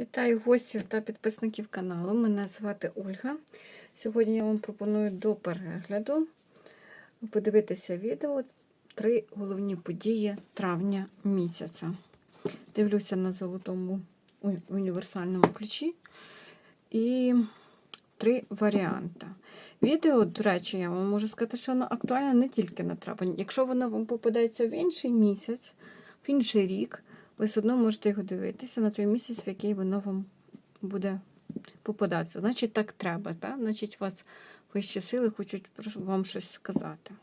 Вітаю гостів та підписників каналу. Мене звати Ольга. Сьогодні я вам пропоную до перегляду подивитися відео три головні події травня місяця. Дивлюся на золотому універсальному ключі. І три варіанти. Відео, до речі, я вам можу сказати, що воно актуальне не тільки на травень. Якщо воно вам попадається в інший місяць, в інший рік, ви все одно можете його дивитися на той місяць, в який воно вам буде попадатися. Значить, так треба. Так? Значить, вас вищі сили хочуть вам щось сказати.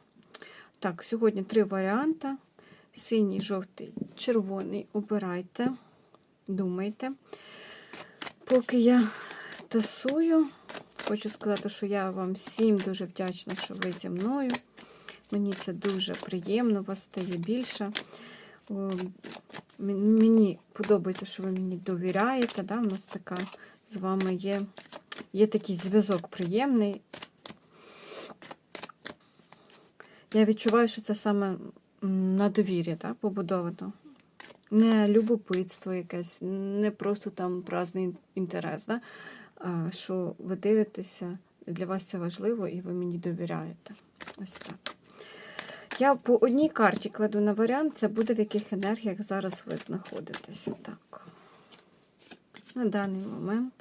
Так, сьогодні три варіанти: синій, жовтий, червоний. Обирайте, думайте. Поки я тасую, хочу сказати, що я вам всім дуже вдячна, що ви зі мною. Мені це дуже приємно, вас стає більше. Мені подобається, що ви мені довіряєте. Да? У нас така з вами є, є такий зв'язок приємний. Я відчуваю, що це саме на довір'я да, побудовано. Не любопитство якесь, не просто там праздний інтерес. Да? А, що ви дивитеся, для вас це важливо і ви мені довіряєте. Ось так. Я по одній карті кладу на варіант, це буде в яких енергіях зараз ви знаходитеся. Так. На даний момент.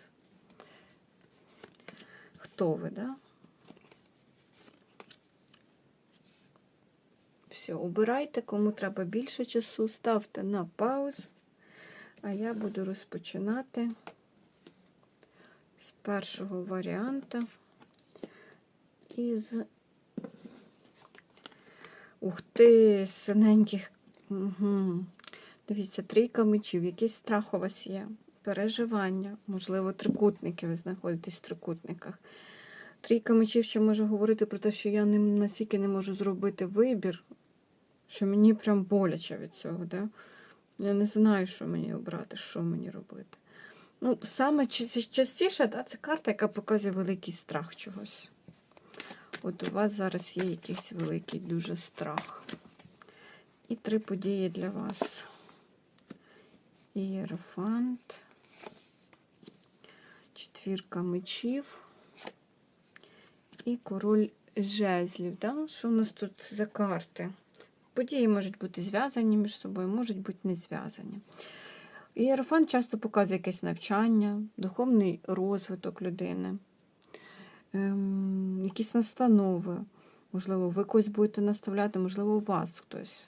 Хто ви, да? Все, обирайте, кому треба більше часу, ставте на паузу, а я буду розпочинати з першого варіанта із Ух ти, синеньких. Угу. Дивіться, трійка мечів, якийсь страх у вас є, переживання, можливо, трикутники, ви знаходитесь в трикутниках. Трійка мечів ще може говорити про те, що я не, настільки не можу зробити вибір, що мені прям боляче від цього. Да? Я не знаю, що мені обрати, що мені робити. Ну, Саме частіше да, це карта, яка показує великий страх чогось. От у вас зараз є якийсь великий дуже страх. І три події для вас. Ієрофант, четвірка мечів і король жезлів. Да? Що у нас тут за карти? Події можуть бути зв'язані між собою, можуть бути не зв'язані. Ієрофант часто показує якесь навчання, духовний розвиток людини ем, якісь настанови. Можливо, ви когось будете наставляти, можливо, у вас хтось.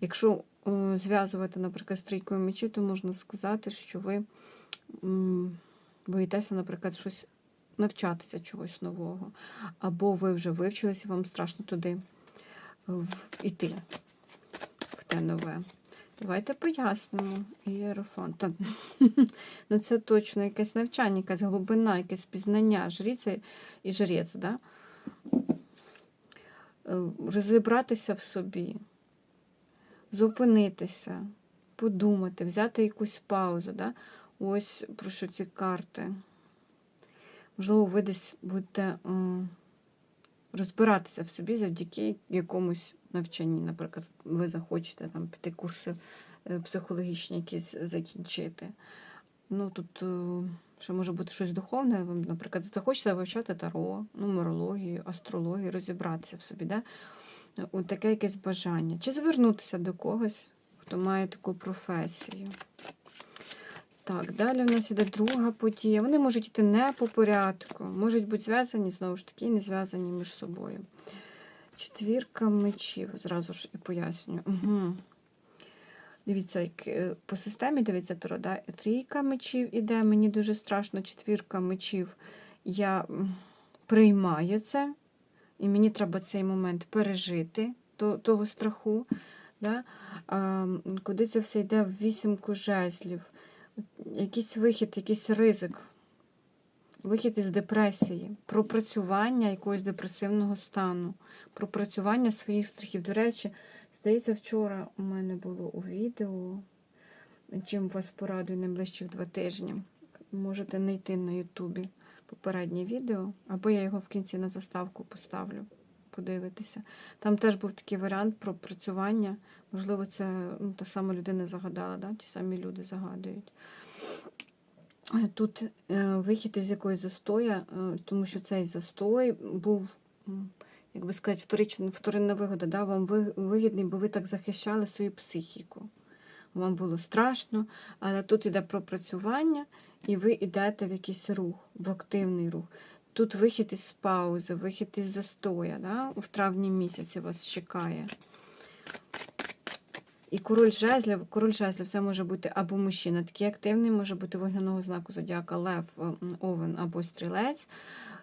Якщо е, зв'язувати, наприклад, з трійкою мечів, то можна сказати, що ви м, боїтеся, наприклад, щось навчатися чогось нового. Або ви вже вивчилися, вам страшно туди йти, в те нове. Давайте пояснимо. Ієрофант. Ну Це точно якесь навчання, якась глибина, якесь пізнання, жріця і жрець. Да? Е, розібратися в собі, зупинитися, подумати, взяти якусь паузу. Да? Ось про що ці карти. Можливо, ви десь будете е, розбиратися в собі завдяки якомусь навчанні. Наприклад, ви захочете там піти курси е, психологічні якісь закінчити. Ну, Тут е, ще може бути щось духовне, ви, наприклад, захочете вивчати таро, нумерологію, астрологію, розібратися в собі. Да? От таке якесь бажання. Чи звернутися до когось, хто має таку професію. Так, далі у нас іде друга подія. Вони можуть йти не по порядку, можуть бути зв'язані, знову ж таки, не зв'язані між собою. Четвірка мечів, зразу ж і пояснюю. Угу. Дивіться, е, по системі дивіться, да? трійка мечів іде, мені дуже страшно, четвірка мечів. Я приймаю це, і мені треба цей момент пережити того страху. Да? А, Куди це все йде в вісімку жезлів? Якийсь вихід, якийсь ризик вихід із депресії, пропрацювання якогось депресивного стану, пропрацювання своїх страхів. До речі, здається, вчора у мене було у відео, чим вас порадую найближчі два тижні. Можете знайти на Ютубі попереднє відео, або я його в кінці на заставку поставлю. Подивитися. Там теж був такий варіант про працювання. Можливо, це ну, та сама людина загадала, да? ті самі люди загадують. Тут е, вихід із якоїсь застоя, е, тому що цей застой був, як би сказати, вторична, вторинна вигода. Да? Вам вигідний, бо ви так захищали свою психіку. Вам було страшно, але тут йде пропрацювання, і ви йдете в якийсь рух, в активний рух. Тут вихід із паузи, вихід із застоя. Да? В травні місяці вас чекає. І король жезлів, король жезлів це може бути або мужчина, такий активний, може бути вогняного знаку зодіака Лев, Овен або Стрілець,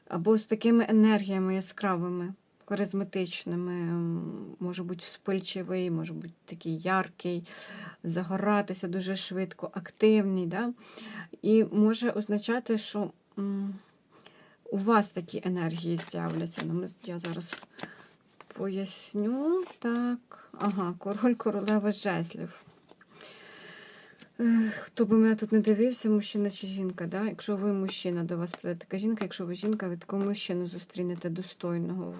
або з такими енергіями яскравими, харизматичними, може бути вспильчивий, може бути такий яркий, загоратися дуже швидко, активний. Да? І може означати, що у вас такі енергії з'являться. Ну, я зараз поясню. Так. Ага, король королева жезлів. Хто би мене тут не дивився, мужчина чи жінка, да? якщо ви мужчина, до вас прийде така жінка, якщо ви жінка, ви такого мужчину зустрінете достойного.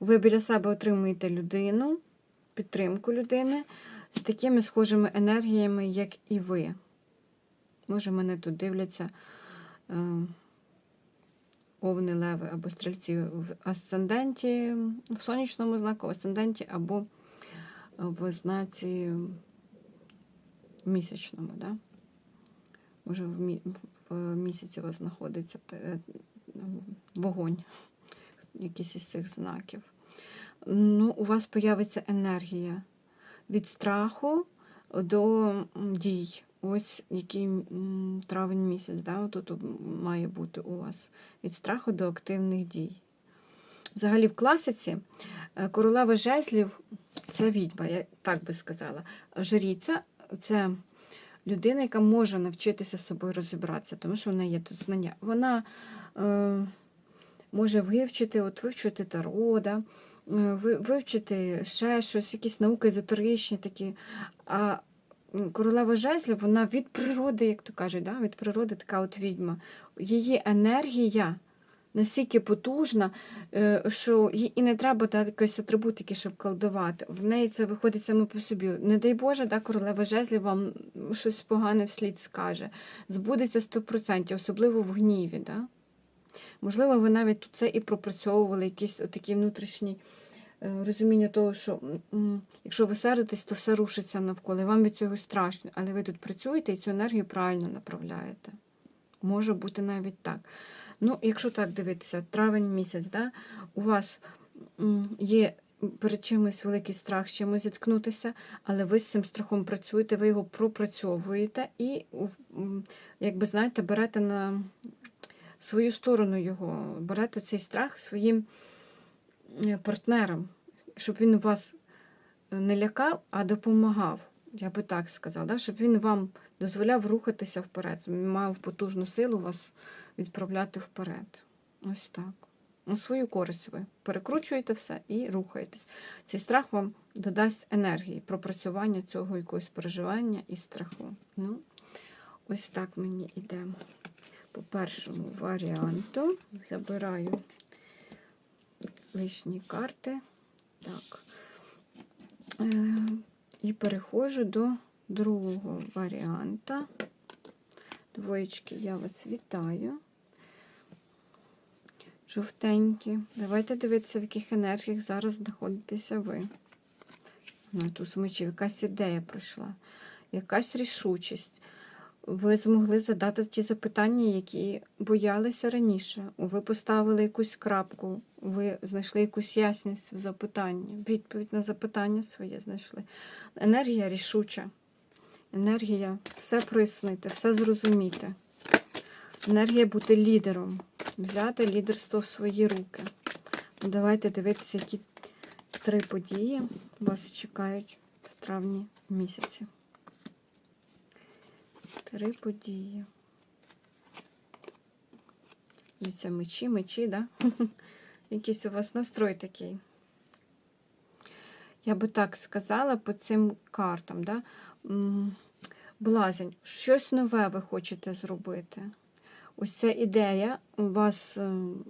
Ви біля себе отримуєте людину, підтримку людини з такими схожими енергіями, як і ви. Може, мене тут дивляться е, овни, леви або стрільці в асценденті, в сонячному знаку, в асценденті або в знаці місячному. Да? Може, в, мі... в місяці у вас знаходиться те- вогонь, якийсь із цих знаків. Ну, у вас появиться енергія від страху до дій. Ось який травень місяць, да, тут має бути у вас від страху до активних дій. Взагалі, в класиці е, королева жезлів це відьма, я так би сказала. Жріця це людина, яка може навчитися з собою розібратися, тому що в неї є тут знання. Вона е, може вивчити, от вивчити таро, да, е, вивчити ще щось, якісь науки езотеричні такі. А королева жезлів, вона від природи, як то кажуть, да, від природи така от відьма. Її енергія настільки потужна, е, що їй і не треба да, якоїсь атрибутики, щоб колдувати. В неї це виходить саме по собі. Не дай Боже, да, королева жезлів вам щось погане вслід скаже. Збудеться 100%, особливо в гніві. Да? Можливо, ви навіть тут це і пропрацьовували, якісь такі внутрішні розуміння того, що якщо ви сердитесь, то все рушиться навколо. І вам від цього страшно. Але ви тут працюєте і цю енергію правильно направляєте. Може бути навіть так. Ну, якщо так дивитися, травень місяць, да, у вас є перед чимось великий страх з чимось зіткнутися, але ви з цим страхом працюєте, ви його пропрацьовуєте і, якби знаєте, берете на свою сторону його, берете цей страх своїм е, партнерам, щоб він вас не лякав, а допомагав. Я би так сказала, да? щоб він вам дозволяв рухатися вперед, мав потужну силу вас відправляти вперед. Ось так. На свою користь ви перекручуєте все і рухаєтесь. Цей страх вам додасть енергії, пропрацювання цього якогось переживання і страху. Ну, ось так мені йде по першому варіанту. Забираю лишні карти. Так. Е, і переходжу до другого варіанта. Двоєчки, я вас вітаю. Жовтенькі. Давайте дивитися, в яких енергіях зараз знаходитеся ви. На ту мечів, якась ідея пройшла, якась рішучість. Ви змогли задати ті запитання, які боялися раніше. Ви поставили якусь крапку, ви знайшли якусь ясність в запитанні, відповідь на запитання своє знайшли. Енергія рішуча. Енергія все прояснити, все зрозуміти. Енергія бути лідером, взяти лідерство в свої руки. Ну, Давайте дивитися, які три події вас чекають в травні місяці. Три події. Дивіться, мечі, мечі, да? Якийсь у вас настрой такий. Я би так сказала по цим картам, да? Блазень, щось нове ви хочете зробити. Ось ця ідея у вас ем,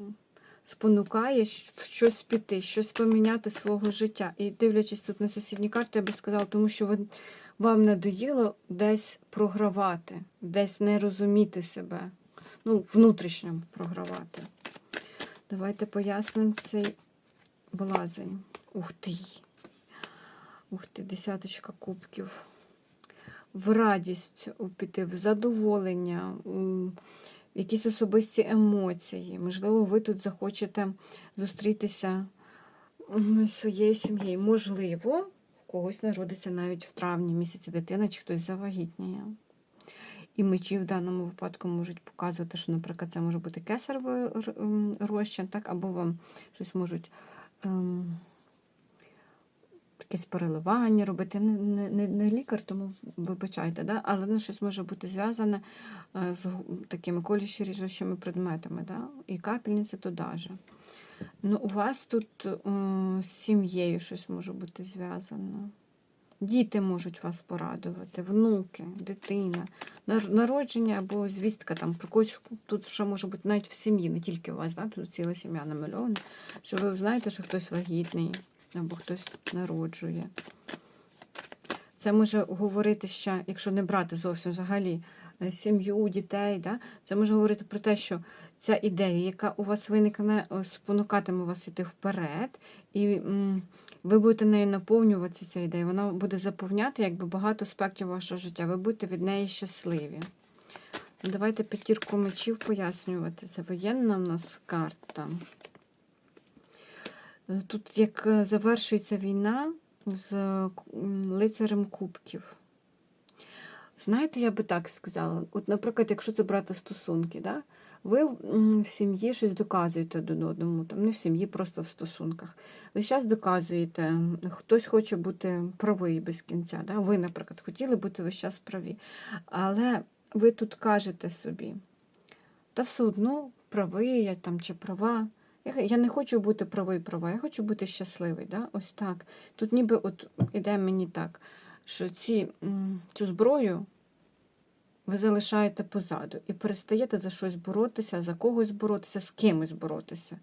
спонукає в щось піти, щось поміняти свого життя. І дивлячись тут на сусідні карти, я би сказала, тому що вам надоїло десь програвати, десь не розуміти себе. Ну, внутрішньо програвати. Давайте пояснимо цей блазень. Ух ти! Ух ти, десяточка кубків. В радість піти, в задоволення, у якісь особисті емоції. Можливо, ви тут захочете зустрітися зі своєю сім'єю. Можливо, в когось народиться навіть в травні місяці дитина, чи хтось завагітніє. І мечі в даному випадку можуть показувати, що, наприклад, це може бути кесаревий р- розчин, так, або вам щось можуть ем, якесь переливання робити. Не, не, не, не лікар, тому вибачайте, да? але воно щось може бути зв'язане е, з такими колючо ріжучими предметами. Да? І капельниці туди же. Ну, у вас тут е, з сім'єю щось може бути зв'язано. Діти можуть вас порадувати, внуки, дитина, народження або звістка там про когось тут ще може бути навіть в сім'ї, не тільки у вас, да? тут ціла сім'я намальована, що ви знаєте, що хтось вагітний або хтось народжує. Це може говорити ще, якщо не брати зовсім взагалі е, сім'ю, дітей, да? це може говорити про те, що ця ідея, яка у вас виникне, е, спонукатиме вас йти вперед, і ви будете нею наповнюватися ця ідея. Вона буде заповняти якби багато аспектів вашого життя. Ви будете від неї щасливі. Давайте п'ятірку мечів пояснювати. Це воєнна в нас карта. Тут як е, завершується війна з лицарем кубків. Знаєте, я би так сказала. От, наприклад, якщо це брати стосунки, да? ви в сім'ї щось доказуєте один одному, там не в сім'ї, просто в стосунках. Ви зараз доказуєте, хтось хоче бути правий без кінця. Да? Ви, наприклад, хотіли бути весь час праві. Але ви тут кажете собі, та все одно правий я там чи права. Я, не хочу бути правий права, я хочу бути щасливий. Да? Ось так. Тут ніби от іде мені так, що ці, цю зброю ви залишаєте позаду і перестаєте за щось боротися, за когось боротися, з кимось боротися.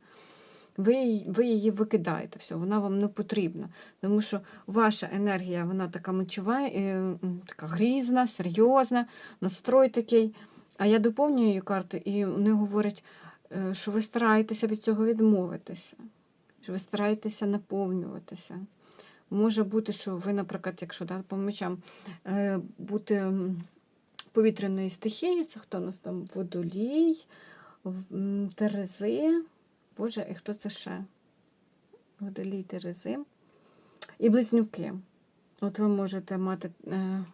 Ви, ви її викидаєте, все, вона вам не потрібна. Тому що ваша енергія, вона така мочова, така грізна, серйозна, настрой такий. А я доповнюю її карту, і вони говорять, е, що ви стараєтеся від цього відмовитися, що ви стараєтеся наповнюватися. Може бути, що ви, наприклад, якщо да, по мечам е, бути м, повітряної стихії, це хто у нас там водолій, терези. Боже, і хто це ще? Водолій, терези. І близнюки. От ви можете мати е,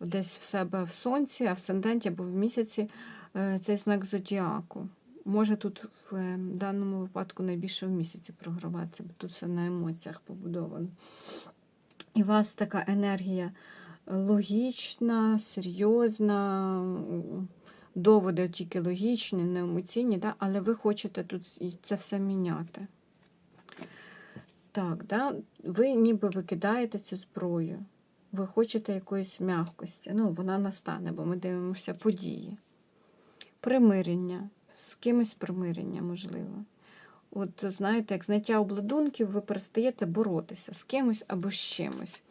десь в себе в сонці, асценденті або в місяці е, цей знак зодіаку. Може тут в е, даному випадку найбільше в місяці програватися, бо тут все на емоціях побудовано. І у вас така енергія логічна, серйозна, доводи тільки логічні, не емоційні, да? але ви хочете тут це все міняти. Так, да? ви ніби викидаєте цю зброю. Ви хочете якоїсь м'якості. Ну, вона настане, бо ми дивимося події. Примирення. З кимось примирення, можливо. От знаєте, як зняття обладунків, ви перестаєте боротися з кимось або з чимось.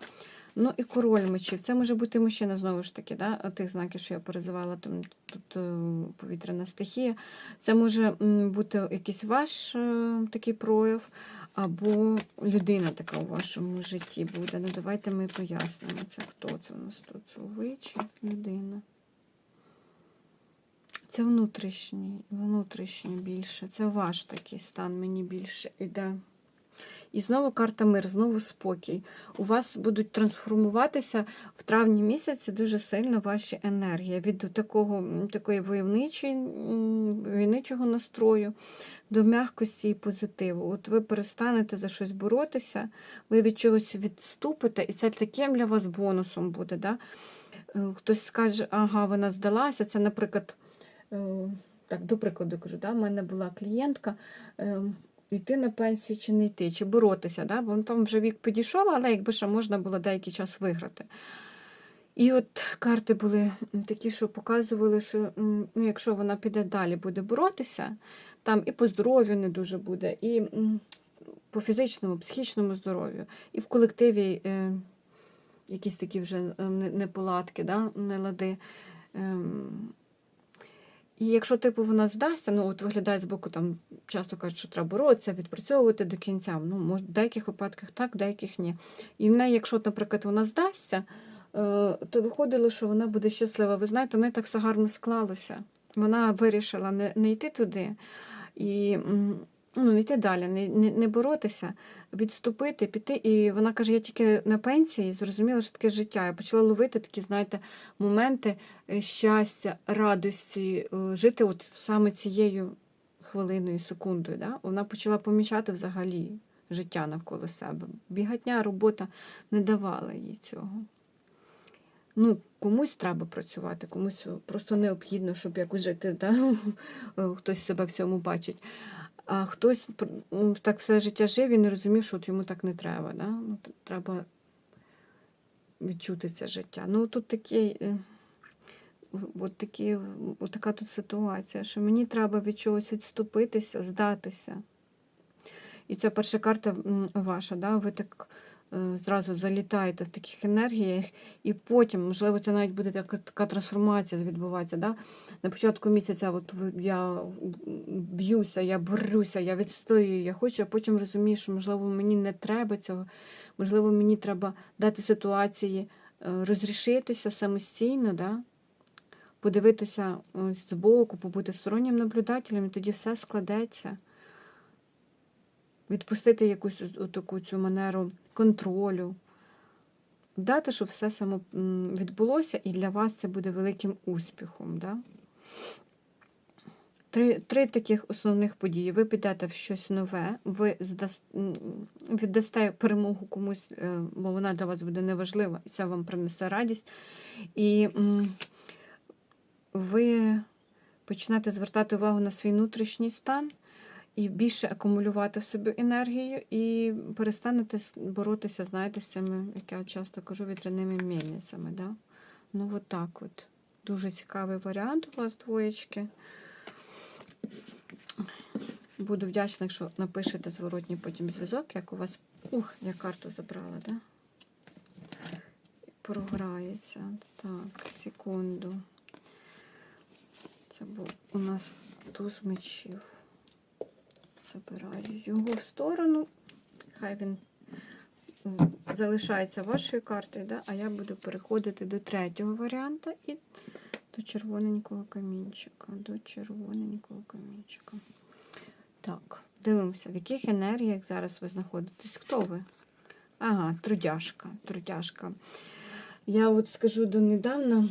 Ну і король мечів. Це може бути мужчина, знову ж таки, да? тих знаків, що я перезивала, там, тут е, повітряна стихія. Це може бути якийсь ваш е, такий прояв, або людина така у вашому житті буде. Ну, давайте ми пояснимо, це хто це у нас тут? Ви чи людина? Це внутрішній, внутрішній більше. Це ваш такий стан мені більше іде. І знову карта мир, знову спокій. У вас будуть трансформуватися в травні місяці дуже сильно ваші енергії від такого, такої войовничої, войовничого настрою до м'якості і позитиву. От ви перестанете за щось боротися, ви від чогось відступите, і це таким для вас бонусом буде. Да? Е, Хтось скаже, ага, вона здалася. Це, наприклад, так, до прикладу кажу, да, в мене була клієнтка. е, Йти на пенсію чи не йти, чи боротися. Да? Бо там вже вік підійшов, але якби ще можна було деякий час виграти. І от карти були такі, що показували, що ну, якщо вона піде далі, буде боротися, там і по здоров'ю не дуже буде, і по фізичному, психічному здоров'ю, і в колективі е, якісь такі вже е, не- неполадки, да? нелади. Ем, і якщо типу вона здасться, ну от виглядає з боку, там часто кажуть, що треба боротися, відпрацьовувати до кінця. Ну, може, в деяких випадках так, в деяких ні. І в неї, якщо, наприклад, вона здасться, е, то виходило, що вона буде щаслива. Ви знаєте, в неї так все гарно склалося. Вона вирішила не, не йти туди і ну, йти далі, не, не, не боротися, відступити, піти. І вона каже: я тільки на пенсії зрозуміла, що таке життя. Я почала ловити такі, знаєте, моменти е, щастя, радості, е, жити от саме цією хвилиною, секундою. Да? Вона почала помічати взагалі життя навколо себе. Бігатня робота не давала їй цього. Ну, комусь треба працювати, комусь просто необхідно, щоб якось жити, да? хтось себе в цьому бачить. А хтось пр- так все життя жив і не розумів, що от йому так не треба. Да? Ну, треба відчути це життя. Ну, тут такий, е, от, такі, от така тут ситуація, що мені треба від чогось відступитися, здатися. І ця перша карта ваша, да? ви так зразу залітаєте в таких енергіях, і потім, можливо, це навіть буде така, трансформація відбуватися. Да? На початку місяця от я б'юся, я борюся, я відстоюю, я хочу, а потім розумію, що, можливо, мені не треба цього, можливо, мені треба дати ситуації е, розрішитися самостійно, да? подивитися ось збоку, побути стороннім наблюдателем, і тоді все складеться. Відпустити якусь таку цю манеру контролю, дати, щоб все само відбулося, і для вас це буде великим успіхом. Да? Три, три таких основних події. Ви підете в щось нове, ви здас, віддасте перемогу комусь, е, бо вона для вас буде неважлива, і це вам принесе радість. І ви почнете звертати увагу на свій внутрішній стан і більше акумулювати собі енергію, і перестанете боротися, знаєте, з цими, як я часто кажу, вітряними мельницями. Да? Ну, от так от. Дуже цікавий варіант у вас двоєчки. Буду вдячна, якщо напишете зворотній потім зв'язок, як у вас. Ух, я карту забрала, да? Програється. Так, секунду. Це був у нас туз мечів. Забираю його в сторону. Хай він залишається вашою картою, да? а я буду переходити до третього варіанту і до червоненького камінчика. До червоненького камінчика. Так, дивимося, в яких енергіях зараз ви знаходитесь. Хто ви? Ага, трудяшка. трудяшка. Я от скажу донедавна,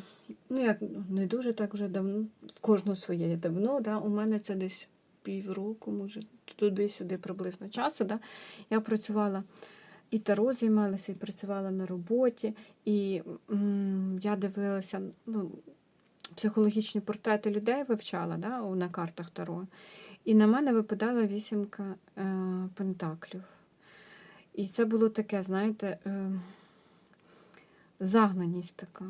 ну як не дуже так вже давно, в кожного своє давно, да, у мене це десь півроку, може, туди-сюди приблизно часу. Да, я працювала і таро займалася, і працювала на роботі, і м, я дивилася, ну, психологічні портрети людей вивчала да, на картах таро. І на мене випадала вісімка е, пентаклів. І це було таке, знаєте, е, загнаність така.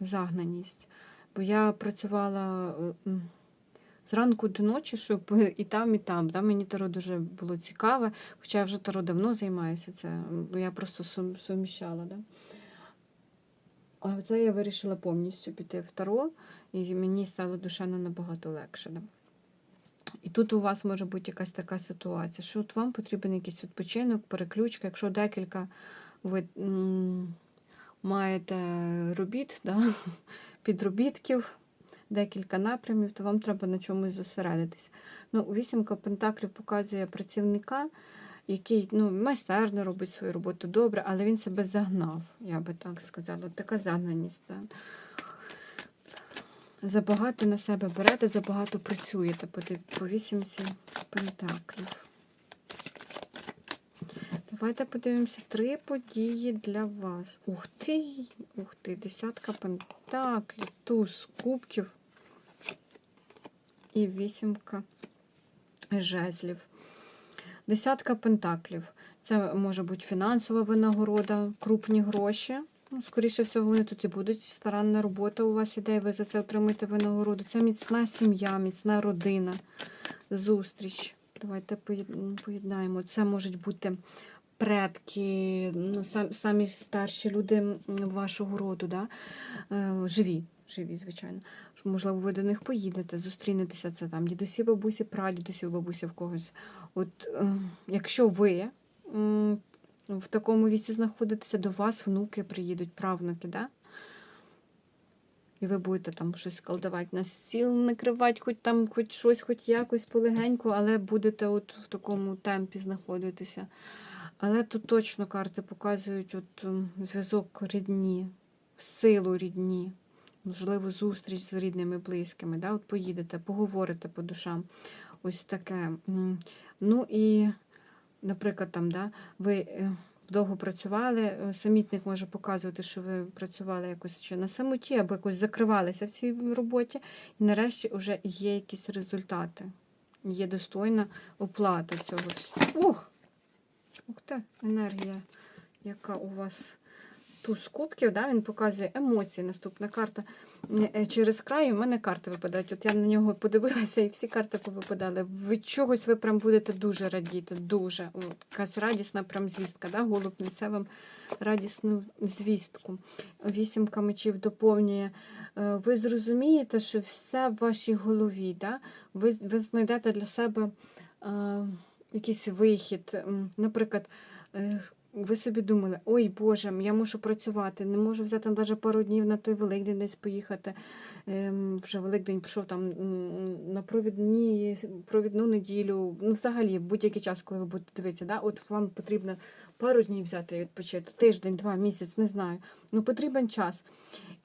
Загнаність. Бо я працювала е, зранку до ночі, щоб і там, і там. Да? Мені таро дуже було цікаве, хоча я вже таро давно займаюся, це, я просто сум- суміщала. Да? А це я вирішила повністю піти в таро, і мені стало душевно набагато легше. Да? І тут у вас може бути якась така ситуація, що от вам потрібен якийсь відпочинок, переключка, якщо декілька ви маєте робіт, да, підробітків, декілька напрямів, то вам треба на чомусь зосередитися. Ну, вісімка пентаклів показує працівника, який ну, майстерно робить свою роботу добре, але він себе загнав, я би так сказала. Така загнаність. Да. Забагато на себе берете, забагато працюєте по вісімці пентаклів. Давайте подивимося три події для вас. Ух ти! Ух ти! Десятка пентаклів, туз кубків і вісімка жезлів. Десятка пентаклів. Це може бути фінансова винагорода, крупні гроші. Ну, скоріше всього, вони тут і будуть. Старанна робота у вас іде, і ви за це отримаєте винагороду. Це міцна сім'я, міцна родина, зустріч. Давайте поєднаємо. Це можуть бути предки, ну, сам, самі старші люди вашого роду, да? е, живі, живі, звичайно. Можливо, ви до них поїдете, зустрінетеся це там, дідусі, бабусі, прадідусі, бабусі в когось. От е, якщо ви в такому віці знаходитеся, до вас внуки приїдуть, правнуки, да? І ви будете там щось колдувати на стіл, накривати, хоч там, хоч щось, хоч якось полегенько, але будете от в такому темпі знаходитися. Але тут точно карти показують от, ем, зв'язок рідні, силу рідні, можливо, зустріч з рідними, близькими. Да? От поїдете, поговорите по душам. Ось таке. Ну і, наприклад, там, да, ви е, довго працювали, е, самітник може показувати, що ви працювали якось чи на самоті, або якось закривалися в цій роботі, і нарешті вже є якісь результати. Є достойна оплата цього. Ух! Ух ти, енергія, яка у вас туз кубків, да, він показує емоції. Наступна карта Е, е, через край. У мене карти випадають. От я на нього подивилася, і всі карти повипадали. Від чогось ви прям будете дуже радіти. Дуже. От, якась радісна прям звістка. Да? Голуб несе вам радісну звістку. Вісімка мечів доповнює. Е, Ви зрозумієте, що все в вашій голові. Да? Ви, ви знайдете для себе якийсь вихід. Наприклад, е, ви собі думали, ой Боже, я мушу працювати, не можу взяти навіть пару днів на той Великдень десь поїхати. Ем, вже Великдень прийшов там на провідні, провідну неділю. Ну, взагалі, в будь-який час, коли ви будете дивитися, да? от вам потрібно пару днів взяти і відпочити, тиждень, два, місяць, не знаю. Ну, потрібен час.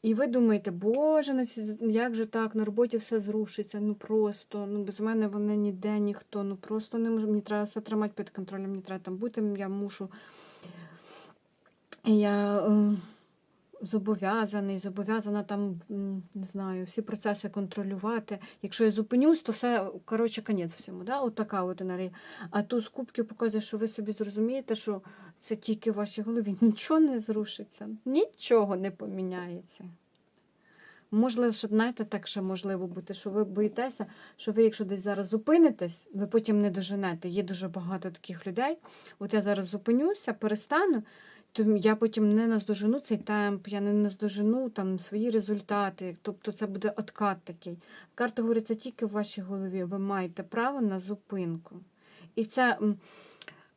І ви думаєте, Боже, як же так, на роботі все зрушиться, ну просто, ну без мене вони ніде, ніхто, ну просто не можу, мені треба все тримати під контролем, мені треба там бути, я мушу. Я е, зобов'язаний, зобов'язана там, не знаю, всі процеси контролювати. Якщо я зупинюсь, то все, коротше, конець всьому. Да? От така от енергія. А тут з кубків показує, що ви собі зрозумієте, що це тільки в вашій голові. Нічого не зрушиться, нічого не поміняється. Можливо, що, знаєте, так ще можливо бути, що ви боїтеся, що ви, якщо десь зараз зупинитесь, ви потім не доженете. Є дуже багато таких людей. От я зараз зупинюся, перестану, я потім не наздожену цей темп, я не наздожену там свої результати. Тобто це буде откат такий. Карта говорить, це тільки в вашій голові. Ви маєте право на зупинку. І ця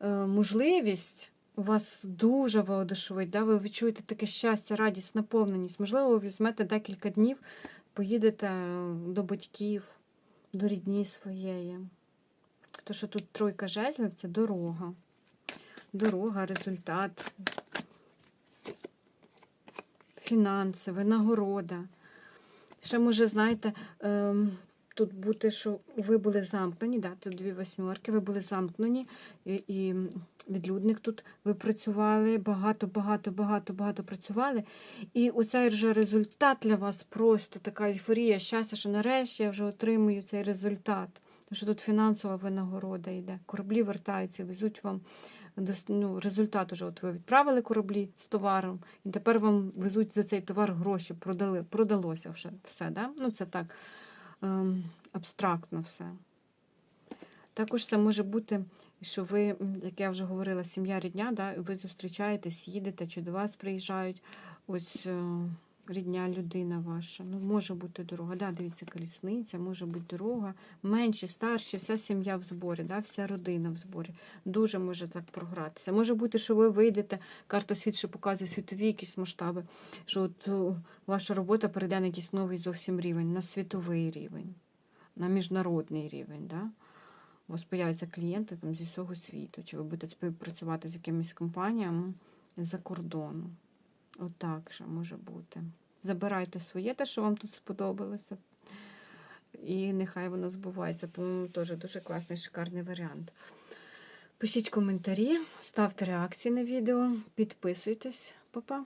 е, можливість у вас дуже воодушевить, да? ви відчуєте таке щастя, радість, наповненість. Можливо, ви візьмете декілька днів, поїдете до батьків, до рідні своєї. То, що тут тройка жезлів, це дорога. Дорога, результат, фінанси, винагорода. Ще може, знаєте, ем, тут бути, що ви були замкнені, да, тут дві восьмерки, ви були замкнені, і, і відлюдник тут ви працювали, багато, багато, багато, багато працювали. І оцей вже результат для вас просто така ейфорія, щастя, що нарешті я вже отримую цей результат. Тому що тут фінансова винагорода йде. Кораблі вертаються, везуть вам ну, результат уже. От ви відправили кораблі з товаром, і тепер вам везуть за цей товар гроші, продали, продалося вже все. Да? Ну, це так ем, абстрактно все. Також це може бути, що ви, як я вже говорила, сім'я рідня, да, ви зустрічаєтесь, їдете, чи до вас приїжджають ось е, рідня людина ваша. Ну, може бути дорога. Да, дивіться, колісниця, може бути дорога. Менші, старші, вся сім'я в зборі, да, вся родина в зборі. Дуже може так програтися. Може бути, що ви вийдете, карта світ ще показує світові якісь масштаби, що от ваша робота перейде на якийсь новий зовсім рівень, на світовий рівень, на міжнародний рівень. Да? У вас появляться клієнти там, зі всього світу, чи ви будете співпрацювати з якимись компаніями з-за кордону. Отак же може бути. Забирайте своє, те, що вам тут сподобалося. І нехай воно збувається. По-моєму, теж дуже класний, шикарний варіант. Пишіть коментарі, ставте реакції на відео, підписуйтесь. Па-па!